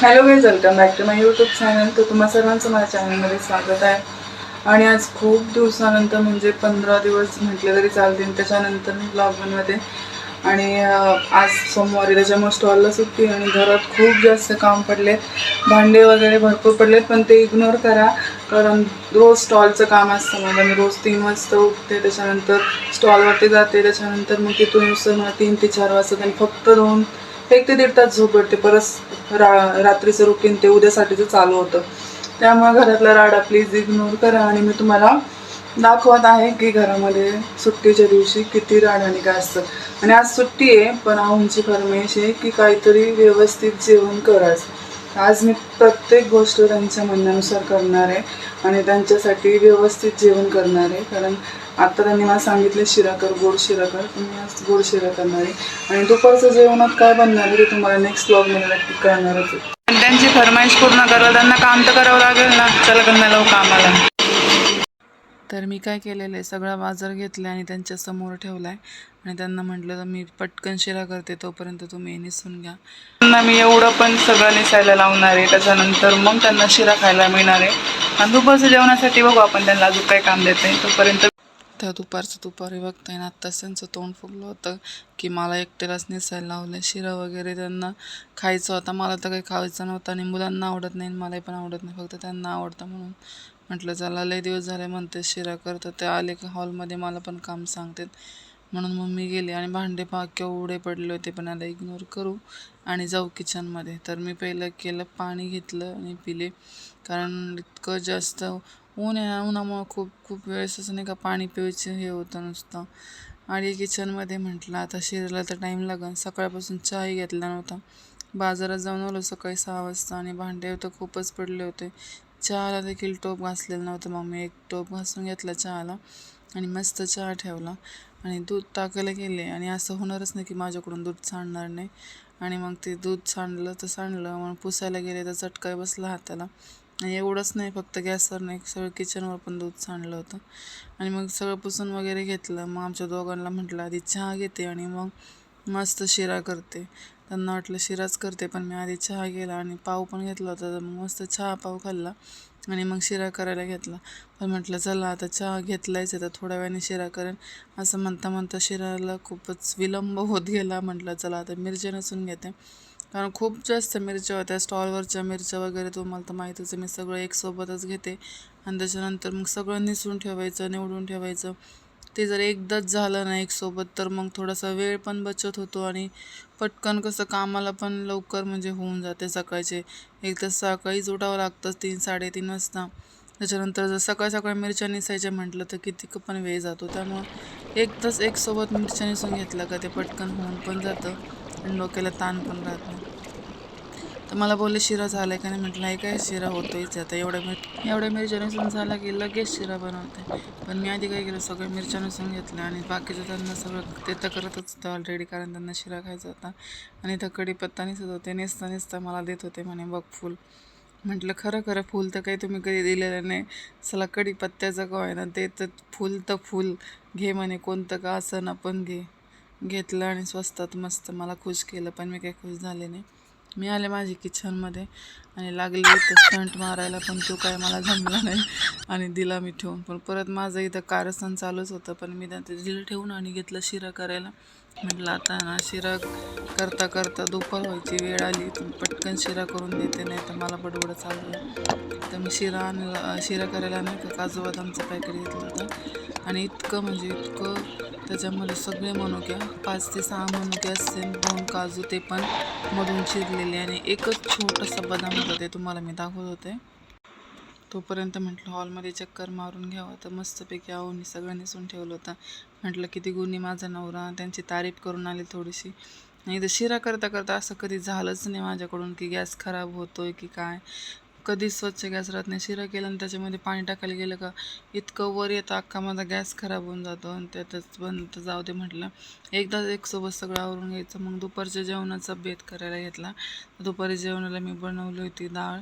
Hello guys welcome back to my YouTube channel तर तुम्हा सर्वांचं माझ्या चॅनलमध्ये स्वागत आहे. आणि आज खूप दिवसानंतर म्हणजे पंधरा दिवस म्हटले तरी चालतील त्याच्यानंतर मी ब्लॉग बनवते. आणि आज सोमवारी त्याच्यामुळे स्टॉलला सुट्टी आणि घरात खूप जास्त काम पडले. भांडे वगैरे भरपूर पडलेत पण ते इग्नोर करा. कारण रोज स्टॉलचं काम असतं माझं. मी रोज तीन वाजता उठते त्याच्यानंतर स्टॉलवरती जाते त्याच्यानंतर मग तिथून मला तीन ते चार वाजता. आणि फक्त दोन एक ते दीड तास झोप पडते परत रा रात्रीचं रुटीन ते उद्यासाठीचं चालू होतं. त्यामुळे घरातला राडा प्लीज इग्नोर करा आणि मी तुम्हाला दाखवत आहे की घरामध्ये सुट्टीच्या दिवशी किती राड आणि काय असतं. आणि आज सुट्टी आहे पण आमची फरमाईश आहे की काहीतरी व्यवस्थित जेवण करायचं. आज मी प्रत्येक गोष्ट त्यांच्या म्हणण्यानुसार करणार आहे आणि त्यांच्यासाठी व्यवस्थित जेवण करणार आहे. कारण आता त्यांनी मला सांगितले शिरा कर गोड शिरा कर मी आज गोड शिरा करणार आहे. आणि दुपारचं जेवणात काय बनणार आहे ते तुम्हाला नेक्स्ट ब्लॉगमध्ये नक्की कळणारच आहे. पण त्यांची फरमाईश पूर्ण करावं त्यांना काम तर करावं लागेल ना. चला करणार कामाला. तर मी काय केलेलं आहे सगळा बाजार घेतला आणि त्यांच्यासमोर ठेवला आहे आणि त्यांना म्हटलं तर मी पटकन शिरा करते तोपर्यंत तुम्ही निसून घ्या. त्यांना मी एवढं पण सगळं निसायला लावणार आहे. त्याच्यानंतर मग त्यांना शिरा खायला मिळणार आहे. आणि दुपारचं जेवणासाठी बघू आपण त्यांना अजून काय काम देत नाही तोपर्यंत त्या दुपारचं दुपारी बघताय ना आत्ताच त्यांचं तोंड फुगलं होतं की मला एकट्यालाच निसायला लावलं शिरा वगैरे त्यांना खायचं होता. मला तर काही खायचं नव्हतं आणि मुलांना आवडत नाही आणि मलाही पण आवडत नाही. फक्त त्यांना आवडतं म्हणून म्हटलं चला लय दिवस झाले म्हणते शिरा करतात ते आले का हॉलमध्ये मला पण काम सांगतात. म्हणून मग मी गेले आणि भांडे पा केवढे पडले होते पण आता इग्नोर करू आणि जाऊ किचनमध्ये तर मी पहिलं केलं पाणी घेतलं आणि पिले. कारण इतकं जास्त ऊन आहे ना उन्हामुळं खूप खूप वेळेस असं नाही का पाणी प्यायचं हे होतं नुसतं. आणि किचनमध्ये म्हटलं आता शिरायला तर टाईम लागेल सकाळपासून चहाही घेतला नव्हता. बाजारात जाऊन आलो सकाळी सहा वाजता आणि भांडे तर खूपच पडले होते. चहाला देखील टोप घासलेलं नव्हतं मग मी एक टोप घासून घेतला चहाला आणि मस्त चहा ठेवला. आणि दूध टाकायला गेले. आणि असं होणारच नाही की माझ्याकडून दूध सांडणार नाही. आणि मग ते दूध सांडलं तर सांडलं. मग पुसायला गेले तर चटकाय बसला हाताला. आणि एवढंच नाही फक्त गॅसवर नाही सगळं किचनवर पण दूध सांडलं होतं. आणि मग सगळं पुसून वगैरे घेतलं. मग आमच्या दोघांना म्हटलं आधी चहा घेते आणि मग मस्त शिरा करते. त्यांना वाटलं शिराच करते पण मी आधी चहा केला आणि पाव पण घेतला होता तर मग मस्त चहा पाव खाल्ला आणि मग शिरा करायला घेतला. पण म्हटलं चला आता चहा घेतलायच आहे तर थोड्या वेळाने शिरा करेन. असं म्हणता म्हणता शिराला खूपच विलंब होत गेला. म्हटलं चला आता मिरच्या नसून घेते. कारण खूप जास्त मिरच्या होत्या स्टॉलवरच्या मिरच्या वगैरे तुम्हाला तर माहितीच आहे मी सगळं एकसोबतच घेते. आणि त्याच्यानंतर मग सगळं निसून ठेवायचं निवडून ठेवायचं. ते जर एकदाच झालं ना एक सोबत तर मग थोडासा वेळ पण बचत होतो आणि पटकन कसं कामाला पण लवकर म्हणजे होऊन जाते सकाळचे. एक तर सकाळीच उठावं लागतं तीन साडेतीन वाजता. त्याच्यानंतर जर सकाळ सकाळी मिरच्या निसायच्या म्हटलं तर किती पण वेळ जातो. त्यामुळं एक तास एक सोबत मिरच्या निसून घेतलं का ते पटकन होऊन पण जातं आणि डोक्याला ताण पण राहत नाही. तर मला बोलले शिरा झाला आहे का नाही? म्हटलं हे काय शिरा होतोच आता एवढ्या मिर एवढ्या मिरच्या नसून झाला की लगेच शिरा बनवते. पण मी आधी काय केलं सगळं मिरच्या नसून घेतल्या आणि बाकीचं त्यांना सगळं ते तर करतच होतं ऑलरेडी कारण त्यांना शिरा खायचा होता. आणि त्या कढीपत्ता निसत होते नेसता नेसता मला देत होते म्हणे बघ फुल. म्हटलं खरं खरं फुल तर काही तुम्ही कधी दिलेलं नाही. चला का काय ना ते तर फुल तर फुल. घे म्हणे कोणतं का असं ना पण घे. घेतलं आणि स्वस्तात मस्त मला खुश केलं पण मी काही खुश झाले नाही. मी आले माझी किचनमध्ये आणि लागली इथं स्टंट मारायला पण तो काय मला जमला नाही. आणि दिला मी ठेवून. पण परत माझं इथं कारस्थान चालूच होतं पण मी त्या दिलं ठेवून आणि घेतलं शिरा करायला. म्हटलं आता ना शिरा करता करता दुपार व्हायची वेळ आली तर पटकन शिरा करून देते नाही तर मला बडबड चाललं तर मी शिरा आणला शिरा करायला नाही का काजू बदामचं पॅकेट घेतलं होतं. आणि इतकं म्हणजे इतकं त्याच्यामध्ये सगळे मनुक्या पाच ते सहा मनुके असतील दोन काजू ते पण मधून चिरलेले आणि एकच छोटंसं बदाम होतं ते तुम्हाला मी दाखवत होते. तोपर्यंत म्हटलं हॉलमध्ये चक्कर मारून घ्यावं तर मस्तपैकी आवनी सगळं नेसून ठेवलं होतं. म्हटलं किती गुन्हे माझा नवरा त्यांची तारीफ करून आली थोडीशी. नाही तर शिरा करता करता असं कधी झालंच नाही माझ्याकडून की गॅस खराब होतो आहे की काय. कधीच स्वच्छ गॅस राहत नाही. शिरा केला आणि त्याच्यामध्ये पाणी टाकायला गेलं का इतकं वर येतं अख्खा माझा गॅस खराब होऊन जातो आणि त्यातच बंद. तर जाऊ दे म्हटलं. एकदाच एक सोबत सगळं आवरून घ्यायचं. मग दुपारच्या जेवणाचा बेत करायला घेतला. दुपारी जेवणाला मी बनवली होती डाळ.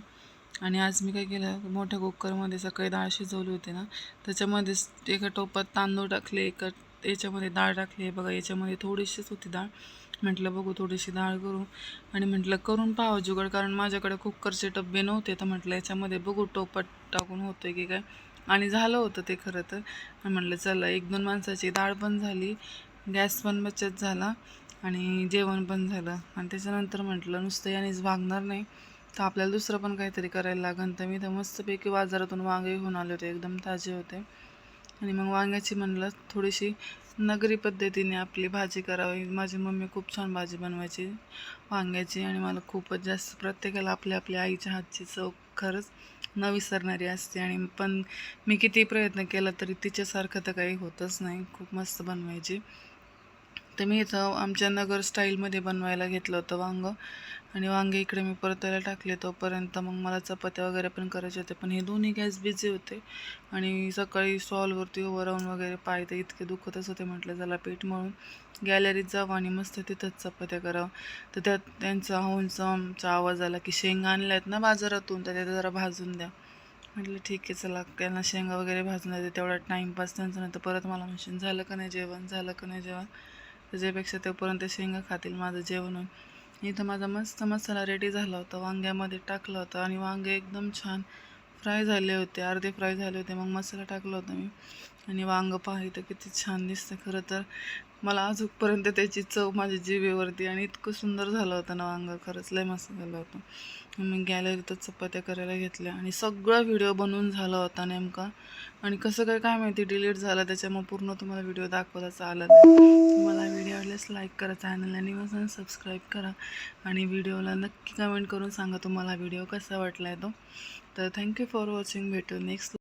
आणि आज मी काय केलं मोठ्या कुकरमध्ये सकाळी डाळ शिजवली होती ना त्याच्यामध्ये एका टोपात तांदूळ टाकले एका याच्यामध्ये डाळ टाकली आहे. बघा याच्यामध्ये थोडीशीच होती डाळ. म्हटलं बघू थोडीशी डाळ करू. आणि म्हटलं करून पाहावं जुगाड कारण माझ्याकडे कुकरचे डब्बे नव्हते. तर म्हटलं याच्यामध्ये बघू टोपट टाकून होतं की काय? आणि झालं होतं ते खरं तर. म्हटलं चला एक दोन माणसाची डाळ पण झाली गॅस पण बचत झाला आणि जेवण पण झालं. आणि त्याच्यानंतर म्हटलं नुसतं यानेच भागणार नाही तर आपल्याला दुसरं पण काहीतरी करायला लागन. तर मी तर मस्तपैकी बाजारातून वांगे घेऊन आले होते एकदम ताजे होते. आणि मग वांग्याची म्हणलं थोडीशी नगरी पद्धतीने आपली भाजी करावी. माझी मम्मी खूप छान भाजी बनवायची वांग्याची. आणि मला खूपच जास्त प्रत्येकाला आपल्या आपल्या आईच्या हातची चव खरंच न विसरणारी असते. आणि पण मी किती प्रयत्न केला तरी तिच्यासारखं तर काही होतच नाही. खूप मस्त बनवायची. तर मी इथं आमच्या नगर स्टाईलमध्ये बनवायला घेतलं होतं वांगं. आणि वांगे इकडे मी परतायला टाकले तोपर्यंत मग मला चपात्या वगैरे पण करायचे होते पण हे दोन्ही गॅस बिझी होते. आणि सकाळी स्टॉलवरती उभं राहून वगैरे पाय तर इतके दुखतच होते. म्हटलं चला पीठ मळून गॅलरीत जावं आणि मस्त तिथंच चपात्या करावं. तर त्यात त्यांचा होऊनचा आवाज आला की शेंगा आणल्या आहेत ना बाजारातून तर त्या जरा भाजून द्या. म्हटलं ठीक आहे चला त्यांना शेंगा वगैरे भाजून द्यायचे तेवढा टाईमपास त्यांचं नाही तर परत मला म्हणशील झालं का नाही जेवण? झालं का नाही जेवण? त्याच्यापेक्षा तोपर्यंत शेंगा खातील माझं जेवण. होईल इथं माझा मस्त मसाला रेडी झाला होता. वांग्यामध्ये टाकला होता आणि वांगे एकदम छान फ्राय झाले होते. अर्धे फ्राय झाले होते. मग मसाला टाकला होता मी. आणि वांगं पाहिलं किती छान दिसतं खरं तर. मला अजूनपर्यंत त्याची चव माझ्या जीवेवरती आणि इतकं सुंदर झालं होतं ना वांगं. खरंच लय मस्त झालं होतं. मी गॅलरीतच चपात्या करायला घेतल्या आणि सगळा व्हिडिओ बनवून झाला होता नेमका. आणि कसं काय काय माहिती डिलीट झालं त्याच्यामुळे पूर्ण तुम्हाला व्हिडिओ दाखवलाच आला नाही. तुम्हाला व्हिडिओ आवडल्यास लाईक करा चॅनलला आणि मग सबस्क्राईब करा. आणि व्हिडिओला नक्की कमेंट करून सांगा तुम्हाला व्हिडिओ कसा वाटला आहे तो. तर थँक्यू फॉर वॉचिंग भेटू नेक्स्ट